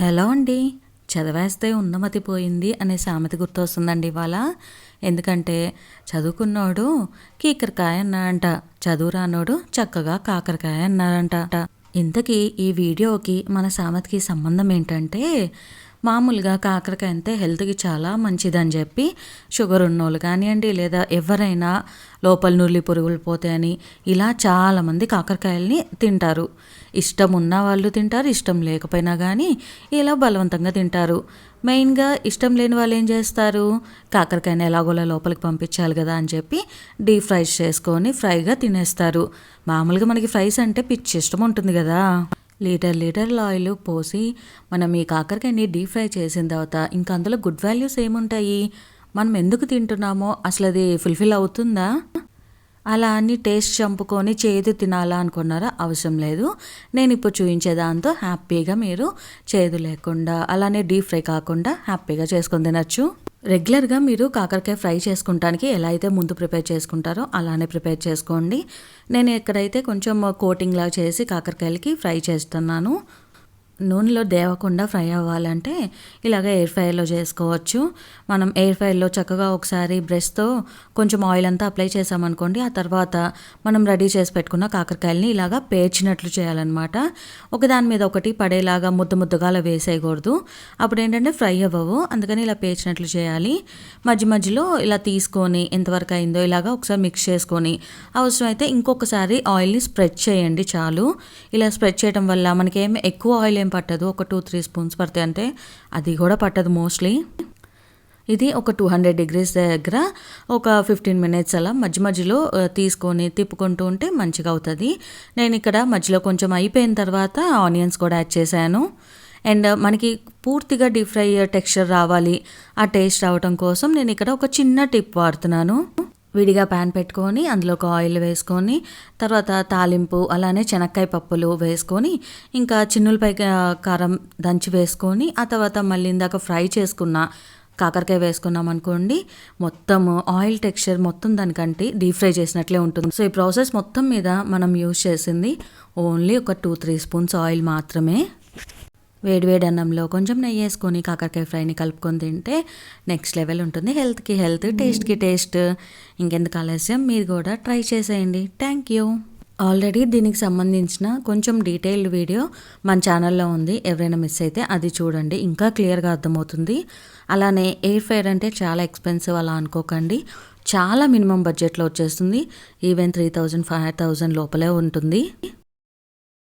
Hello అండి చదివేస్తే ఉన్నమతి పోయింది అనే సామెత గుర్తొస్తుందండి ఇవాళ. ఎందుకంటే చదువుకున్నోడు కీకరకాయ అన్నాడంట చదువు రానోడు చక్కగా కాకరకాయ అన్నాడంట. ఇంతకీ ఈ వీడియోకి మన సామెతకి సంబంధం ఏంటంటే మామూలుగా కాకరకాయ అంతే హెల్త్కి చాలా మంచిదని చెప్పి షుగర్ ఉన్నోళ్ళు కానివ్వండి లేదా ఎవరైనా లోపల నుర్లి పురుగులు పోతాయని ఇలా చాలామంది కాకరకాయల్ని తింటారు. ఇష్టం ఉన్న వాళ్ళు తింటారు ఇష్టం లేకపోయినా కానీ ఇలా బలవంతంగా తింటారు. మెయిన్గా ఇష్టం లేని వాళ్ళు ఏం చేస్తారు? కాకరకాయని ఎలాగోలా లోపలికి పంపించాలి కదా అని చెప్పి డీప్ ఫ్రైస్ చేసుకొని ఫ్రైగా తినేస్తారు. మామూలుగా మనకి ఫ్రైస్ అంటే పిచ్చి ఇష్టం ఉంటుంది కదా. లీటర్ లీటర్ల ఆయిల్ పోసి మనం ఈ కాకరకాయని డీప్ ఫ్రై చేసిన తర్వాత ఇంకా అందులో గుడ్ వాల్యూస్ ఏముంటాయి? మనం ఎందుకు తింటున్నామో అసలు అది ఫుల్ఫిల్ అవుతుందా? అలా అని టేస్ట్ చంపుకొని చేదు తినాలా అనుకున్నారా? అవసరం లేదు. నేను ఇప్పుడు చూపించే దాంతో హ్యాపీగా మీరు చేదు లేకుండా అలానే డీప్ ఫ్రై కాకుండా హ్యాపీగా చేసుకొని తినచ్చు. రెగ్యులర్గా మీరు కాకరకాయ ఫ్రై చేసుకుంటానికి ఎలా అయితే ముందు ప్రిపేర్ చేసుకుంటారో అలానే ప్రిపేర్ చేసుకోండి. నేను ఎక్కడైతే కొంచెం కోటింగ్లా చేసి కాకరకాయలకి ఫ్రై చేస్తున్నాను. నూనెలో దేవకుండా ఫ్రై అవ్వాలంటే ఇలాగ ఎయిర్ ఫ్రైలో చేసుకోవచ్చు. మనం ఎయిర్ ఫ్రైలో చక్కగా ఒకసారి బ్రష్తో కొంచెం ఆయిల్ అంతా అప్లై చేసామనుకోండి ఆ తర్వాత మనం రెడీ చేసి పెట్టుకున్న కాకరకాయలని ఇలాగ పేర్చినట్లు చేయాలన్నమాట. ఒకదాని మీద ఒకటి పడేలాగా ముద్ద ముద్దగా అలా వేసేయకూడదు. అప్పుడు ఏంటంటే ఫ్రై అవ్వవు అందుకని ఇలా పేర్చినట్లు చేయాలి. మధ్య మధ్యలో ఇలా తీసుకొని ఎంతవరకు అయిందో ఇలాగ ఒకసారి మిక్స్ చేసుకొని అవసరమైతే ఇంకొకసారి ఆయిల్ని స్ప్రెడ్ చేయండి చాలు. ఇలా స్ప్రెడ్ చేయడం వల్ల మనకేం ఎక్కువ ఆయిల్ ఏం పట్టదు? ఒక టూ త్రీ స్పూన్స్ పడతాయి అంటే అది కూడా పట్టదు మోస్ట్లీ ఇది ఒక టూ హండ్రెడ్ డిగ్రీస్ దగ్గర ఒక ఫిఫ్టీన్ మినిట్స్ అలా మధ్య మధ్యలో తీసుకొని తిప్పుకుంటూ ఉంటే మంచిగా అవుతుంది. నేను ఇక్కడ మధ్యలో కొంచెం అయిపోయిన తర్వాత ఆనియన్స్ కూడా యాడ్ చేశాను. అండ్ మనకి పూర్తిగా డీప్ ఫ్రై టెక్స్చర్ రావాలి ఆ టేస్ట్ రావడం కోసం నేను ఇక్కడ ఒక చిన్న టిప్ వాడుతున్నాను. విడిగా ప్యాన్ పెట్టుకొని అందులో ఒక ఆయిల్ వేసుకొని తర్వాత తాలింపు అలానే చెనక్కాయ పప్పులు వేసుకొని ఇంకా చిన్నులపై కారం దంచి వేసుకొని ఆ తర్వాత మళ్ళీ ఇందాక ఫ్రై చేసుకున్న కాకరకాయ వేసుకున్నాం అనుకోండి మొత్తం ఆయిల్ టెక్స్చర్ మొత్తం దానికంటే డీప్ ఫ్రై చేసినట్లే ఉంటుంది. సో ఈ ప్రాసెస్ మొత్తం మీద మనం యూజ్ చేసింది ఓన్లీ ఒక టూ త్రీ స్పూన్స్ ఆయిల్ మాత్రమే. వేడివేడి అన్నంలో కొంచెం నెయ్యి వేసుకొని కాకరకాయ ఫ్రైని కలుపుకొని తింటే నెక్స్ట్ లెవెల్ ఉంటుంది. హెల్త్కి హెల్త్ టేస్ట్కి టేస్ట్. ఇంకెందుకు ఆలస్యం? మీరు కూడా ట్రై చేసేయండి. Thank you. ఆల్రెడీ దీనికి సంబంధించిన కొంచెం డీటెయిల్డ్ వీడియో మన ఛానల్లో ఉంది. ఎవరైనా మిస్ అయితే అది చూడండి. ఇంకా క్లియర్గా అర్థమవుతుంది. అలానే ఎయిర్ ఫైర్ అంటే చాలా ఎక్స్పెన్సివ్ అలా అనుకోకండి. చాలా మినిమం బడ్జెట్లో వచ్చేస్తుంది. Even three thousand five thousand లోపలే ఉంటుంది.